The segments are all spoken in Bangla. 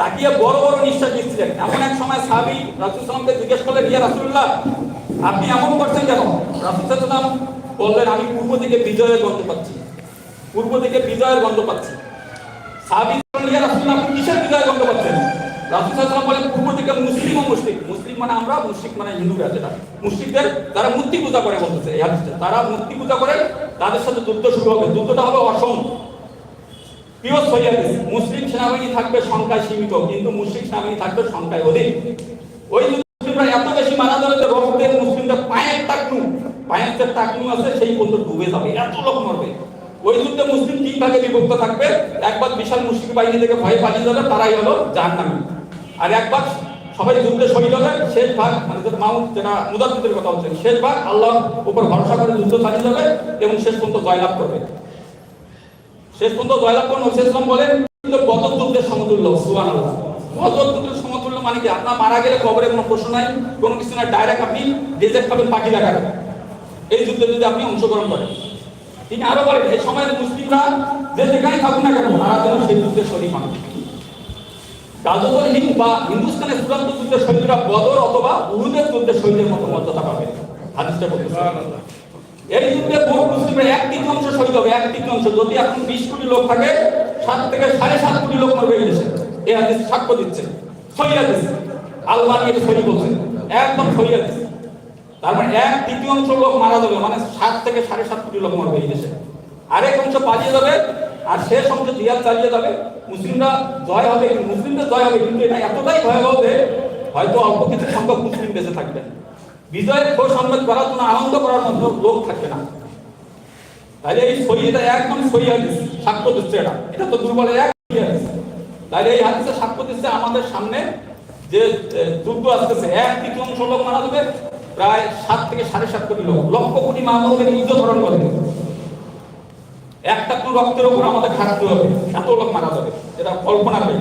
তাকিয়ে বড় বড় নিঃশ্বাস দিচ্ছিলেন এমন এক সময় সাহাবি রাসুল সালামকে জিজ্ঞেস করলেন, ইয়া রাসুল্লাহ আপনি এমন করছেন কেন? রাসুল বললেন, আমি পূর্ব দিকে বিজয়ের গন্ধ পাচ্ছি। পূর্ব দিকে বিজয়ের গন্ধ পাচ্ছি। সাহাবি ইয়া রাসুল্লাহ আপনি কিসের বিজয়ের গন্ধ পাচ্ছেন? রাসুল সাল্লাম বলেন, পূর্ব দিকে মুসলিম ও মুসলিম। মুসলিম মানে আমরা, মুসলিম মানে হিন্দুরা যেটা মুসলিমদের তারা মূর্তি পূজা করে বলতেছে তারা মূর্তি পূজা করে, তাদের সাথে যুদ্ধ শুরু হবে। যুদ্ধটা হবে অসম। পিওর সহিয়াদিস মুসলিম সেনাবাহিনী থাকবে সংখ্যায় সীমিত, কিন্তু মুসলিম সেনাবাহিনী থাকবে সংখ্যায় অধিক। ওই মুসলিমরা এত বেশি মারা যাবে যে মুসলিমদের পায়ের টাকনু পায়ের যে আছে, সেই পর্যন্ত ডুবে যাবে, এত লোক মরবে। ওই যুদ্ধে মুসলিম তিন ভাগে বিভক্ত থাকবে। একবার বিশাল মুসলিম বাহিনী থেকে ভয়ে পালিয়ে যাবে, তারাই হলো জাহান্নামী। আর একবার সবাই যুদ্ধে শহীদ হবে, শেষ ভাগ মানে মাউন্ট, যেটা মুদাদ্দিদের কথা হচ্ছে শেষ ভাগ আল্লাহর উপর ভরসা করে যুদ্ধ চালিয়ে যাবে এবং শেষ পর্যন্ত জয়লাভ করবে। শেষ পর্যন্ত জয়লাভ করুন শেষম বলেন কিন্তু বদর যুদ্ধের সমতুল্য সুবান আল্লাহ বদর সমতুল্য মানে কি? আপনার মারা গেলে কবরে কোনো প্রশ্ন নাই, কোনো কিছু না ডাইরেক্ট আপনি রিজেক্ট পাবেন পাখি দেখার এই যুদ্ধে যদি আপনি অংশগ্রহণ করেন। তিনি আরও বলেন, এই সময়ের মুসলিমরা যে যেখানে থাকুক না কেন তারা যেন সেই যুদ্ধে শরীর হন গাজর হিন্দ বা হিন্দুস্তানের চূড়ান্ত যুদ্ধের শহীদরা বদর অথবা উহুদের যুদ্ধের শহীদের মতো মর্যাদা পাবে। হাদিসটা বলতেছে এই যুদ্ধে বহু মুসলিমের এক তৃতীয়াংশ শহীদ হবে, এক তৃতীয়াংশ। যদি এখন বিশ কোটি লোক থাকে, সাত থেকে সাড়ে সাত কোটি লোক মরবে এই দেশে হাদিস সাক্ষ্য দিচ্ছে। সহি আল্লাহ এটা সহি বলছেন। একদম সহি হাদিস। তার মানে এক তৃতীয়াংশ লোক মারা যাবে মানে সাত থেকে সাড়ে সাত কোটি লোক মরবে দেশে। আরেক অংশ পালিয়ে যাবে, আর শেষ অংশ জিহাদ চালিয়ে যাবে। মুসলিমরা জয় হবে, মুসলিমদের জয় হবে, কিন্তু এটা এতটাই ভয়াবহ যে হয়তো অল্প কিছু সংখ্যক মুসলিম বেঁচে থাকবে। বিজয়ের ঘোষ সম্মেদ করার জন্য আনন্দ করার মতো লোক থাকবে না। তাহলে এই সহি এটা একদম সহি হাদিস, সাক্ষ্য দিচ্ছে এটা। এটা তো দুর্বলের এক তাহলে এই হাদিসে সাক্ষ্য দিচ্ছে আমাদের সামনে যে যুদ্ধ আসতেছে। এক তৃতীয়াংশ লোক মারা যাবে, প্রায় সাত থেকে সাড়ে সাত কোটি লোক। লক্ষ কোটি মানুষের ইজ্জত হরণ করে। একটা কোন রক্তের উপর আমাদের খাটতে হবে? এত লোক মারা যাবে। এটা কল্পনা করি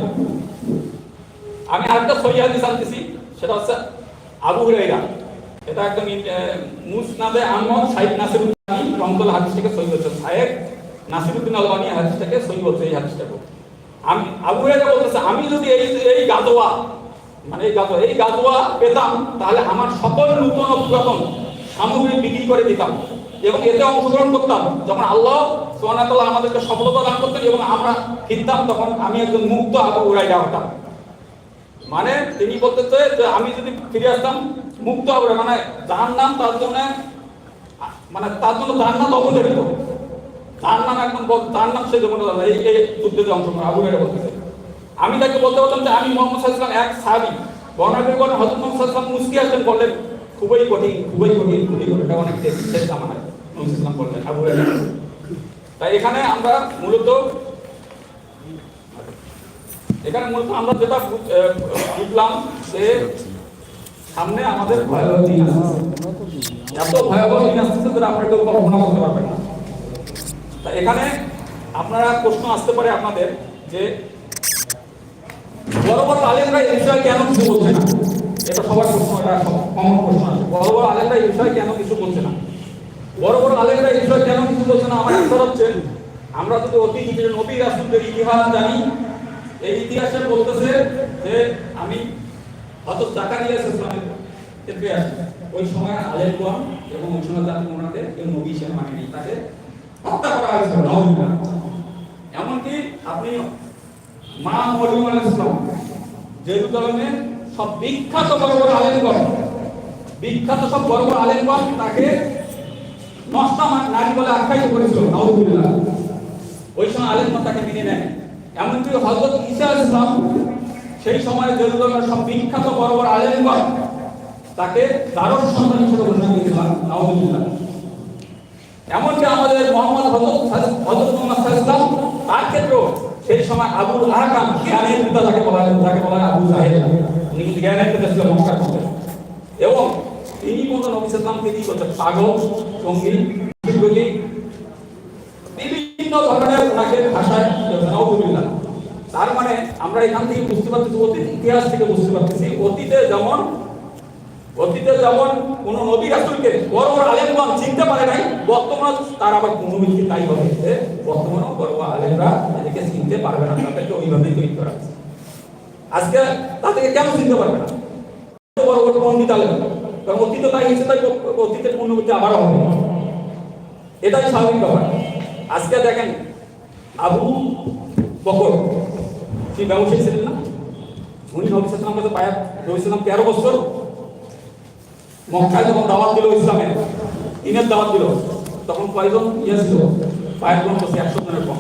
আমি আরেকটা সহি হাদিস আনতেছি, সেটা হচ্ছে আবু হুরাইরা এটা একদম মুসনাদে আহমদ সাইদ নাসিরুদ্দিন হাদিস থেকে সহি হচ্ছে সাহেব নাসিরুদ্দিন আলবানি হাদিস থেকে সহি হচ্ছে এই হাদিসটাকে আমি আবু হুরাইরা বলতেছে, আমি যদি এই এই গাদোয়া মানে এই গাদোয়া এই গাদোয়া পেতাম, তাহলে আমার সকল নূতন পুরাতন সামগ্রী বিক্রি করে দিতাম এবং এতে অংশগ্রহণ করতাম। যখন আল্লাহ সোহানাতাল্লাহ আমাদেরকে সফলতা দান করতেন এবং আমরা ফিরতাম, তখন আমি একজন মুক্ত আবু হুরাইরা হতাম। মানে তিনি বলতে বলতেছে যে, আমি যদি ফিরে আসতাম মুক্ত হবে মানে যার নাম তার জন্য মানে তার জন্য তার নাম অবধারিত তার নাম একদম তার নাম সে যেমন এই যুদ্ধে যে অংশগ্রহণ আবু হুরায়রা বলতেছে। আমি তাকে বলতে পারতাম যে আমি মোহাম্মদ সাল্লাম এক সাহাবি। বর্ণালী বলেন হজরত মোহাম্মদ সাল্লাম মুস্কি আসলেন বললেন, খুবই কঠিন খুবই কঠিন খুবই কঠিন অনেক শেষ জামানায় মোহাম্মদ বললেন আবু তাই এখানে আমরা মূলত, এখানে মূলত আমরা যেটা বুঝলাম যে সামনে আমাদের ভয়াবহ এত ভয়াবহ দিন আসতেছে যেটা আপনারা কেউ কল্পনা করতে পারবেন না। তা এখানে আপনারা প্রশ্ন আসতে পারে আপনাদের যে বড় বড় আলেমরা এই বিষয়ে কেন কিছু বলছে না? এটা সবার প্রশ্ন, এটা কমন প্রশ্ন আছে। বড় বড় আলেমরা এই বিষয়ে কেন কিছু বলছে না? বড় বড় আলেমরা এই বিষয়ে কেন কিছু বলছে না? আমার অ্যান্সার হচ্ছে, আমরা যদি অতীত যে নবী রাসূলদের ইতিহাস জানি, এই ইতিহাসে বলতেছে যে, আমি হযরত জাকারিয়া ইসলামের ক্ষেত্রে আসি ওই সময় আলেমগণ এবং ওই সময় জাতি ওনাদের কেউ নবী হিসেবে মানেনি তাকে হত্যা করা হয়েছিল নাউজুবিল্লাহ। এমনকি আপনি মা মরিয়ম আলাইহিস সালাম জেরুজালেমে সব বিখ্যাত বড় বড় আলেমগণ বিখ্যাত সব বড় বড় আলেমগণ তাকে নষ্টা নারী বলে আখ্যায়িত করেছিল, নাউজুবিল্লাহ। ওই সময় আলেমগণ তাকে মেনে নেয়। এমনকি হযরত ঈসা আলাইহিস সেই সময় জেরুজালেমের সব বিখ্যাত বড় বড় আলেমগণ, তাকে দারুণ সন্তান হিসেবে ঘোষণা করেছিলেন নাউজুবিল্লাহ এমনকি আমাদের মোহাম্মদ হজরত হজরত মোহাম্মদ সাল্লাম তার ক্ষেত্রেও সেই সময় আবুল আহকাম জ্ঞানের পিতা যাকে বলা হয়, যাকে বলা হয় আবু জাহেদ উনি কিন্তু জ্ঞানের পিতা ছিল, মক্কার মধ্যে এবং তিনি কোন নবী সাল্লাম তিনি বলছেন পাগল, সঙ্গী বিভিন্ন ধরনের ওনাকে ভাষায় নাউজুবিল্লাহ তার মানে আমরা এখান থেকে বুঝতে পারতেছি, অতীত ইতিহাস থেকে বুঝতে পারতেছি। অতীতে যেমন অতীতে যেমন কোন নবী রাসূলকে বড় বড় আলেমগণ চিনতে পারে নাই, বর্তমান তার আবার অনুভূতি তাই হবে যে বর্তমানেও বড় বড় আলেমরা এদেরকে চিনতে পারবে না, তাদেরকে ওইভাবেই তৈরি করা। আজকে তাদেরকে কেন চিনতে পারবে না? বড় বড় পণ্ডিত আলেম। কারণ অতীত তাই হিসেবে তাই অতীতের পুণ্যবতী আবারও হবে। এটাই স্বাভাবিক ব্যাপার। আজকে দেখেন আবু বকর সেই ব্যবসায়ী ছিলেন না? উনি নবিসাম কাছে পায়া নবিসাম তেরো বছর। মক্কায় যখন দাওয়াত দিল ইসলামের দিনের দাওয়াত দিল, তখন কয়জন ইয়ে ছিল? পায়ের গ্রহণ করছে একশো জনের কম।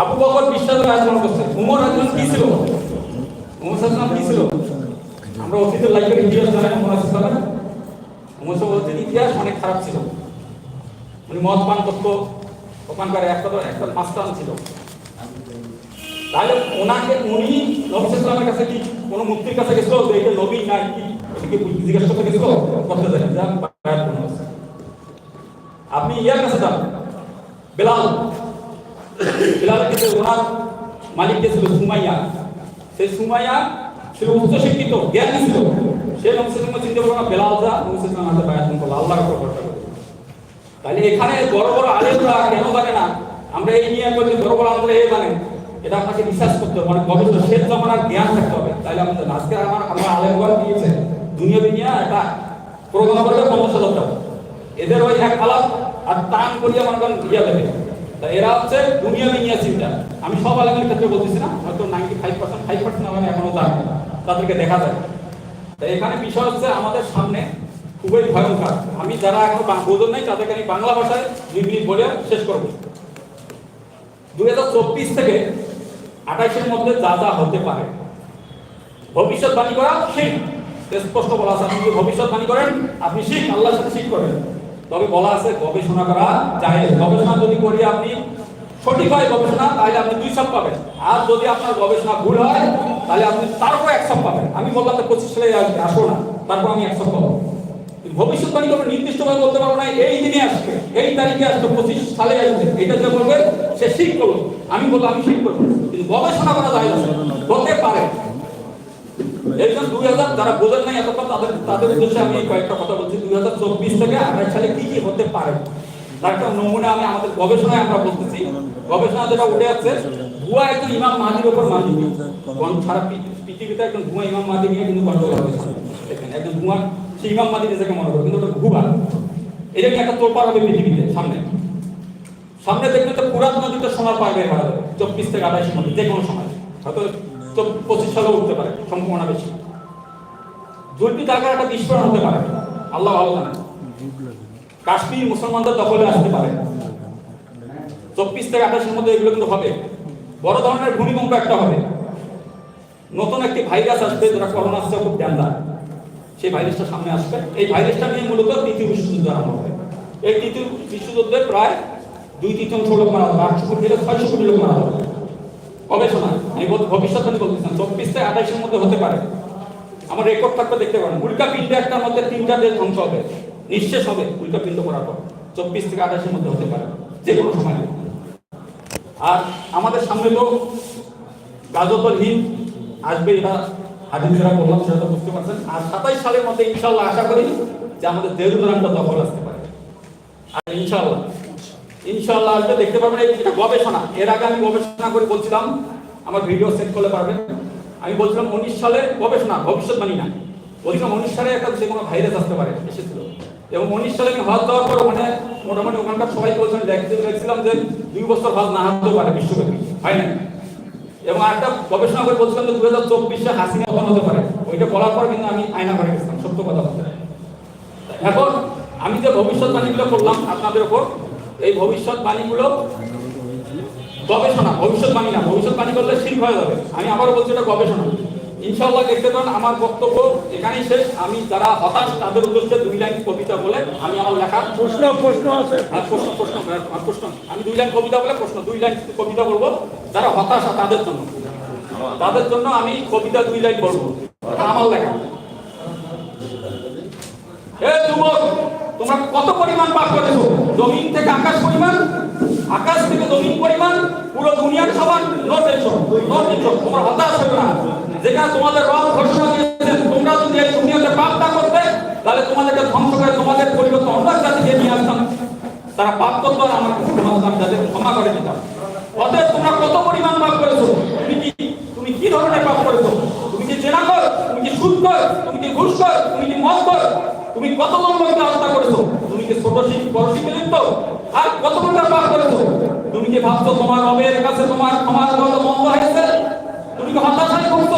আবু বকর বিশ্বাসের আচরণ করছে উমর একজন কি ছিল? উমর সাল্লাম কি ছিল? আমরা অতীতের লাইফের ইতিহাস জানেন? উমর সাল্লাম উমর অতীত ইতিহাস অনেক খারাপ ছিল। উনি মদ পান করতো, ওখানকার একটা একটা মাস্তান ছিল। তাহলে ওনাকে উনি নবী সাল্লামের কাছে কি কোনো মুক্তির কাছে গেছিল? যে এটা নবী না কি জিজ্ঞাসা করতে গেছিল? করতে দেন যে। আপনি ইয়ার কাছে যান। বেলাল। বেলালের কাছে ওনার মালিক কে ছিল সুমাইয়া। সেই সুমাইয়া ছিল উচ্চ শিক্ষিত জ্ঞানী ছিল। সে নবী সাল্লাম চিন্তা করল না, বেলাল যা, নবী সাল্লাম হাতে বায়াত করল। আল্লাহর তাহলে এখানে বড় বড় আলেমরা কেন জানে না? আমরা এই নিয়ে করছি বড় বড় আলেমরা এই জানে এটা আপনাকে বিশ্বাস করতে হবে। মানে গবেষণা শেষ জমানার জ্ঞান থাকতে হবে। তাহলে আমাদের আজকে আমার আমার আলেমগণ দিয়েছে দুনিয়া দুনিয়া একটা প্রোগ্রাম করবে পঞ্চাশ হাজার এদের ওই এক আলাপ আর টান করিয়া মনে করেন ইয়া দেবে। তা এরা হচ্ছে দুনিয়া দুনিয়া চিন্তা। আমি সব আলেমের ক্ষেত্রে বলতেছি না, হয়তো ninety five percent five percent আমার এখনও জানি তাদেরকে দেখা যায় তা এখানে বিষয় হচ্ছে আমাদের সামনে খুবই ভয়ঙ্কর। আমি যারা এখন বোঝেন নাই, তাদেরকে আমি বাংলা ভাষায় মিনিট বলে শেষ করব। দুই হাজার চব্বিশ থেকে আঠাইশের মধ্যে যা যা হতে পারে। ভবিষ্যৎবাণী করা শিখ। স্পষ্ট বলা আছে। আপনি ভবিষ্যৎবাণী করেন, আপনি শিখ, আল্লাহর সাথে শিখ করেন। তবে বলা আছে, গবেষণা করা যায় গবেষণা যদি করি আপনি সঠিক হয় গবেষণা, তাহলে আপনি দুই সব পাবেন। আর যদি আপনার গবেষণা ভুল হয়, তাহলে আপনি তারপর এক সব পাবেন। আমি বললাম তো পঁচিশ সালে আসব না। তারপর আমি এক সব পাবো। ভবিষ্যৎবাণী কোনো নির্দিষ্টভাবে বলতে পারব না, এই দিনে আসবে, এই তারিখে আসবে, পঁচিশ সালে আসবে। এটা যে বলবে, সে শিখ করল আমি বলব, আমি শিখ করব। কিন্তু গবেষণা করা যায় হতে পারে। এই দুই হাজার যারা বোঝেন নাই, এতক্ষণ তাদের তাদের উদ্দেশ্যে আমি কয়েকটা কথা বলছি। দুই হাজার চব্বিশ থেকে আঠাশ সালে কি কি হতে পারে? একটা নমুনা আমি আমাদের গবেষণায় আমরা বলতেছি। গবেষণা যেটা উঠে যাচ্ছে ভুয়া একজন ইমাম মাহাদির মাহাদি কোন সারা পৃথিবীতে একজন ভুয়া ইমাম মাহাদি নিয়ে কিন্তু গন্ডগোল হয়েছে। একজন ভুয়া সে ইমাম মাহাদি নিজেকে মনে করে, কিন্তু ওটা ভুয়া এটা নিয়ে একটা তোলপাড় হবে পৃথিবীতে? সামনে। সামনে দেখবে তো পুরাত নদীতে সোনার পার বের করা চব্বিশ থেকে আঠাশের মধ্যে যে কোনো সময়। হয়তো পঁচিশ সালেও উঠতে পারে, সম্ভাবনা বেশি। জলপি টাকার একটা বিস্ফোরণ হতে পারে। আল্লাহ ভালো জানে কাশ্মীর মুসলমানদের দখলে আসতে পারে। চব্বিশ থেকে আঠাশের মধ্যে এগুলো কিন্তু হবে। বড় ধরনের ভূমিকম্প একটা হবে। নতুন একটি ভাইরাস আসবে, যেটা করোনা আসছে খুব ড্যান্ডার সেই ভাইরাসটা সামনে আসবে। এই ভাইরাসটা নিয়ে মূলত তৃতীয় বিশ্বযুদ্ধ আরম্ভ হবে। এই তৃতীয় বিশ্বযুদ্ধে প্রায় দুই তৃতীয়াংশ লোক মারা হবে আটশো কোটি থেকে ছয়শো কোটি লোক মারা হবে গবেষণা আমি বল- ভবিষ্যৎবাণী বলতেছিলাম চব্বিশ থেকে আঠাশের মধ্যে হতে পারে। আমার রেকর্ড থাকবে, দেখতে পারেন। উল্কা পিণ্ড একটার মধ্যে তিনটা দেশ ধ্বংস হবে। নিঃশেষ হবে উল্কা পিণ্ড করার পর। চব্বিশ থেকে আঠাশের মধ্যে হতে পারে। যে কোনো সময়। আর আমাদের সামনে তো গাজতল হিন্দ আসবে এটা যারা বললাম সেটা বুঝতে পারছেন। আর সাতাইশ সালের মধ্যে ইনশাল্লাহ আশা করি যে আমাদের দেরুদানটা দখল আসতে পারে। আর ইনশাল্লাহ ইনশাল্লাহ আসবে দেখতে পারবেন, এই গবেষণা, এর আগে আমি গবেষণা করে বলছিলাম, আমার ভিডিও সেট করলে পারবেন। আমি বলছিলাম উনিশ সালে গবেষণা ভবিষ্যৎবাণী না। বলছিলাম উনিশ সালে একটা যে কোনো ভাইরাস আসতে পারে, এসেছিল। এবং উনিশ সালে আমি হজ দেওয়ার পর মানে মোটামুটি ওখানকার সবাই বলছেন দেখতে দেখছিলাম যে দুই বছর হজ না হতেও পারে বিশ্বব্যাপী, হয় না? এবং একটা গবেষণা করে বলছিলাম যে দু হাজার চব্বিশে হাসিনা কখন হতে পারে। ওইটা বলার পর কিন্তু আমি আয়না করে গেছিলাম, সত্য কথা বলতে। এখন আমি যে ভবিষ্যৎবাণীগুলো করলাম আপনাদের ওপর, এই ভবিষ্যৎবাণীগুলো গবেষণা ভবিষ্যৎবাণী না ভবিষ্যৎবাণী করলে শিল্প হয়ে যাবে। আমি আবারও বলছি এটা গবেষণা। ইনশাআল্লাহ দেখতে পারেন আমার বক্তব্য এখানেই শেষ। আমি যারা হতাশ তাদের উদ্দেশ্যে দুই লাইন কবিতা বলে আমি আমার লেখা প্রশ্ন প্রশ্ন আছে। আর প্রশ্ন প্রশ্ন আর প্রশ্ন। আমি দুই লাইন কবিতা বলে প্রশ্ন দুই লাইন কবিতা বলব। যারা হতাশা তাদের জন্য। তাদের জন্য আমি কবিতা দুই লাইন বলব। আমার লেখা। এ যুবক তোমরা কত পরিমাণ পাপ করেছ? জমিন থেকে আকাশ পরিমাণ আকাশ থেকে জমিন পরিমাণ পুরো দুনিয়ার সমান নো টেনশন নো টেনশন তোমরা হতাশ হবে না। যেখানে তোমাদের রব ঘোষণা তোমরা যদি এই দুনিয়াতে পাপ না করতে, তাহলে তোমাদেরকে ধ্বংস করে তোমাদের পরিবর্তন অন্য জাতিকে নিয়ে আসতাম। তারা পাপ করতো আর আমার ক্ষমা তাদের ক্ষমা করে দিতাম। অতএব তোমরা কত পরিমাণ পাপ করেছ? তুমি কি তুমি কি ধরনের পাপ করেছ? তুমি কি জেনা কর? তুমি কি সুদ কর? তুমি কি ঘুষ কর? তুমি কি মদ কর? তুমি কত লোককে হত্যা করেছ? তুমি কি ছোট শিখ, বড় শিখে লিপ্ত? আর কত প্রকার পাপ করেছ? তুমি কি ভাবছ তোমার রবের কাছে তোমার ক্ষমার কত মন্দ হয়েছে? তুমি কি হতাশায় করছ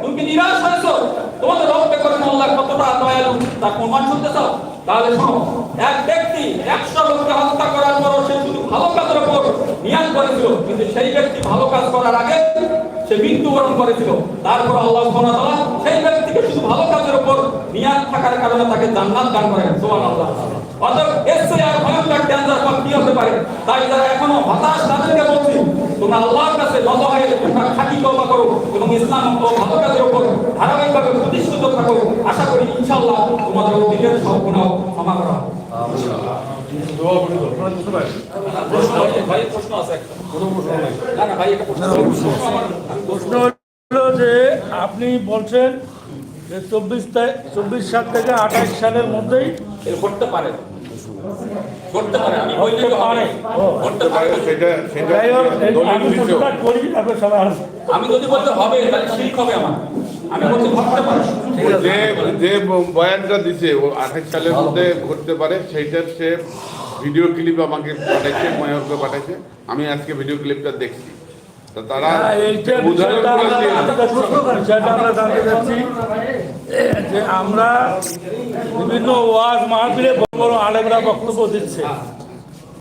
তুমি কি নিরাশ হয়েছো? তোমাদের রবকে করে আল্লাহ কতটা দয়ালু তার প্রমাণ শুনতে চাও? তাহলে শোনো, এক ব্যক্তি একশো লোককে হত্যা করার পর সে শুধু ভালো কাজের উপর নিয়াজ করেছিল, কিন্তু সেই ব্যক্তি ভালো কাজ করার আগে সে মৃত্যুবরণ করেছিল। তারপর আল্লাহ সেই ব্যক্তিকে শুধু ভালো কাজের উপর নিয়াজ থাকার কারণে তাকে জান্নাত দান করেন। সুবহানাল্লাহ। অতএব এর চেয়ে আর ভয়ঙ্কর ডেঞ্জার পাপ কি হতে পারে। তাই যারা এখনও হতাশ তাদেরকে বলছি তোমরা আল্লাহর কাছে নত হয়ে তোমরা খাঁটি তওবা করো এবং ইসলাম ও ভালো কাজের উপর ধারাবাহিকভাবে প্রতিষ্ঠিত থাকো। আশা করি ইনশাআল্লাহ তোমাদের অতীতের সব গুনাহ ক্ষমা করা প্রশ্ন হলো যে আপনি বলছেন যে চব্বিশ চব্বিশ সাল থেকে আঠাশ সালের মধ্যেই করতে পারে করতে পারে আমি বলি যে পারে করতে পারে। সেটা সেটা যাই হোক এই- দলিল দিছো। প্রশ্নটা করি তারপর সবাই আসবে। আমি যদি বলতে হবে তাহলে শিরক হবে আমার। আমি বলতে করতে পারে। যে যে বয়ানটা দিছে ও আঠাশ সালের মধ্যে করতে পারে সেইটার সে ভিডিও ক্লিপ আমাকে পাঠাইছে ময়ূরকে পাঠাইছে। আমি আজকে ভিডিও ক্লিপটা দেখছি। তারা হ্যাঁ, আমরা বিভিন্ন ওয়াজ মাহফিলে বড় বড় আলেমরা বক্তব্য দিচ্ছে।